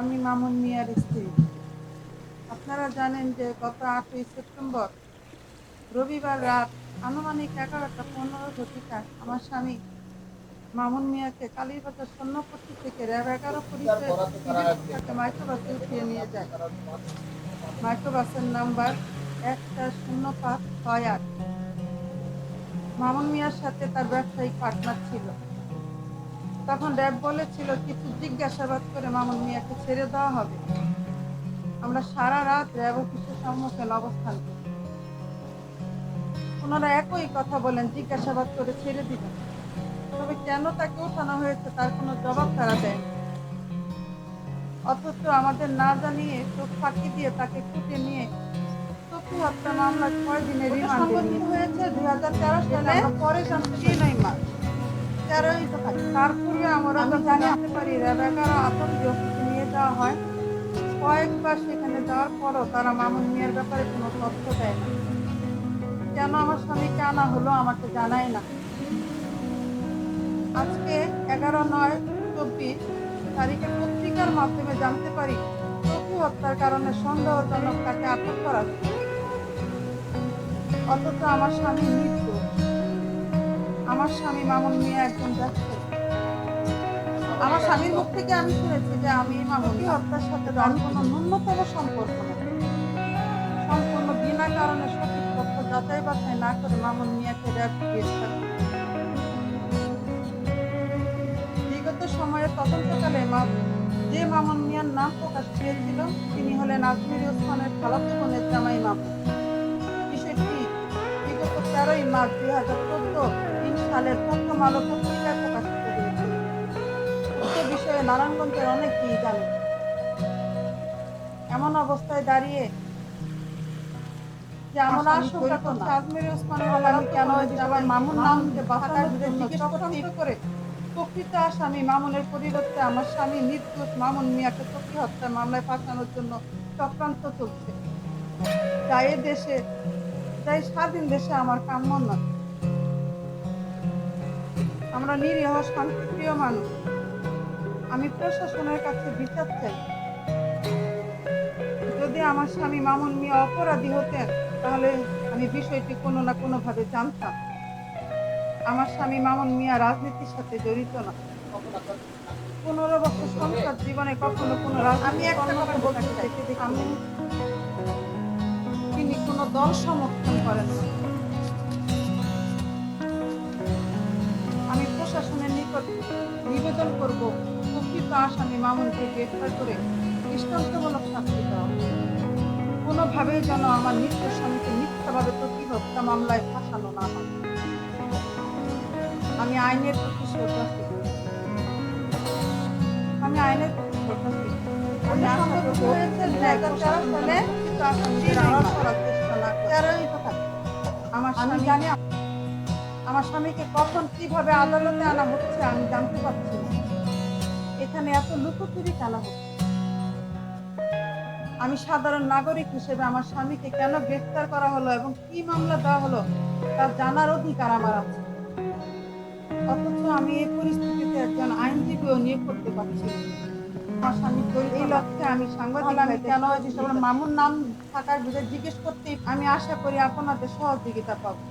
আমি মামুন মিয়ার স্ত্রী। আপনারা জানেন যে গত আটই সেপ্টেম্বর, রবিবার রাত আনুমানিক এগারোটা পনেরো ঘটিকায় আমার স্বামী মামুন মিয়াকে কালীবাজার স্বর্ণপট্টি থেকে র্যাব এগারো পুলিশের থেকে মাইক্রোবাসে উঠিয়ে নিয়ে যায়। মাইক্রোবাসের নাম্বার এক চার শূন্য পাঁচ ছয় আট। মামুন মিয়ার সাথে তার ব্যবসায়িক পার্টনার ছিল। তখন র্যাব বলেছিল কিছু জিজ্ঞাসাবাদ করে মামুন মিয়াকে ছেড়ে দেওয়া হবে। আমরা সারা রাত র্যাব অফিসের সম্মুখীন অবস্থান করি ওনারা একই কথা বলেন জিজ্ঞাসাবাদ করে ছেড়ে দিবেন তবে কেন তাকে ওঠানো হয়েছে তার কোনো জবাব তারা দেয় অথচ আমাদের না জানিয়ে চোখ ফাঁকি দিয়ে তাকে কুটে নিয়ে চক্ষু হত্যা মামলা ছয় দিনের রিমান্ড হয়েছে দুই হাজার তেরো সালে। পরে জানতে নাই মা তেরোই তো থাকে তার পূর্বে আমরা যখন জানতে পারি র্যাব এগারো আতঙ্কি নিয়ে যাওয়া হয় কয়েকবার সেখানে যাওয়ার পরও তারা মামুন মিয়ার ব্যাপারে কোনো তথ্য দেয় না কেন আমার স্বামীকে আনা হলো আমাকে জানায় না আজকে এগারো নয় চব্বিশ তারিখে পত্রিকার মাধ্যমে জানতে পারি চক্ষু হত্যার কারণে সন্দেহজনক তাকে আটক করা অথচ আমার স্বামী মৃত্যু আমার স্বামী মামুন মিয়া একজন ব্যবসায়ী আমার স্বামীর মুখ থেকে আমি শুনেছি যে আমি মামুনি হত্যার সাথে তার কোনো ন্যূনতম সম্পর্ক সম্পূর্ণ বিনা কারণে সঠিক তথ্য যাচাই বাছাই না করে মামুন মিয়াকে র্যাব গ্রেফতার। বিগত সময়ে তদন্তকালে যে মামুন মিয়ার নাম প্রকাশ পেয়েছিল, তিনি হলেন আজমির ওসমানের খালাতো বোনের জামাই মামুন। বিষয়টি বিগত তেরোই মার্চ দুই হাজার চোদ্দ সালের প্রথম আলো পত্রিকায় প্রকাশিত হয়েছিল উক্ত বিষয়ে নারায়ণগঞ্জের অনেকেই জানে। এমন অবস্থায় দাঁড়িয়ে যে আমরা আশঙ্কা করছি আজমির ওসমানের আলাদা কেন ওই মামুন নামকে বাঁচানোর জন্য চক্রান্ত করে প্রকৃত আসামি মামুনের পরিবর্তে আমার স্বামী নির্দোষ মামুন মিয়াকে চক্রি হত্যা মামলায় ফাঁসানোর জন্য চক্রান্ত চলছে। যা এ দেশে এই স্বাধীন দেশে আমার কাম্য নয়। আমরা নিরীহ শান্তিপ্রিয় মানুষ। আমি প্রশাসনের কাছে বিচার চাই। যদি আমার স্বামী মামুন মিয়া অপরাধী হতেন তাহলে আমি বিষয়টি কোনো না কোনোভাবে জানতাম। আমার স্বামী মামুন মিয়া রাজনীতির সাথে জড়িত না। পনেরো বছর সংসার জীবনে কখনো কোনো আমি একটা কথা বলতে চাই। আমি তিনি কোনো দল সমর্থন করেন না। নিবেদন করব। প্রকৃত আসামি মামুনকে গ্রেফতার করে দৃষ্টান্তমূলক শাস্তি দেওয়া হোক। কোনোভাবেই যেন আমার নিত্য স্বামীকে মিথ্যাভাবে প্রতি হত্যা মামলায় ফাঁসানো না হয়। আমি আইনের প্রতি শ্রদ্ধাশীল। আমি আইনের প্রতি। আমার স্বামী জানি আমার স্বামীকে কখন কীভাবে আদালতে আনা হচ্ছে আমি জানতে পারছি না। এখানে এত লুকোচুরি খেলা হচ্ছে? আমি সাধারণ নাগরিক হিসেবে আমার স্বামীকে কেন গ্রেফতার করা হলো এবং কি মামলা দেওয়া হলো তার জানার অধিকার আমার আছে। অথচ আমি এই পরিস্থিতিতে একজন আইনজীবীও নিয়োগ করতে পারছি আমার স্বামী এই লক্ষ্যে আমি সাংবাদিক আমি কেন যেসব মামুর নাম থাকার বিষয়ে জিজ্ঞেস করতে আমি আশা করি আপনাদের সহযোগিতা পাবো।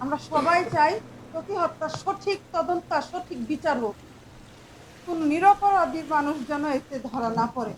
আমরা সবাই চাই প্রতি হত্যার সঠিক তদন্ত সঠিক বিচার হোক। কোন নিরপরাধী মানুষ যেন এতে ধরা না পড়ে।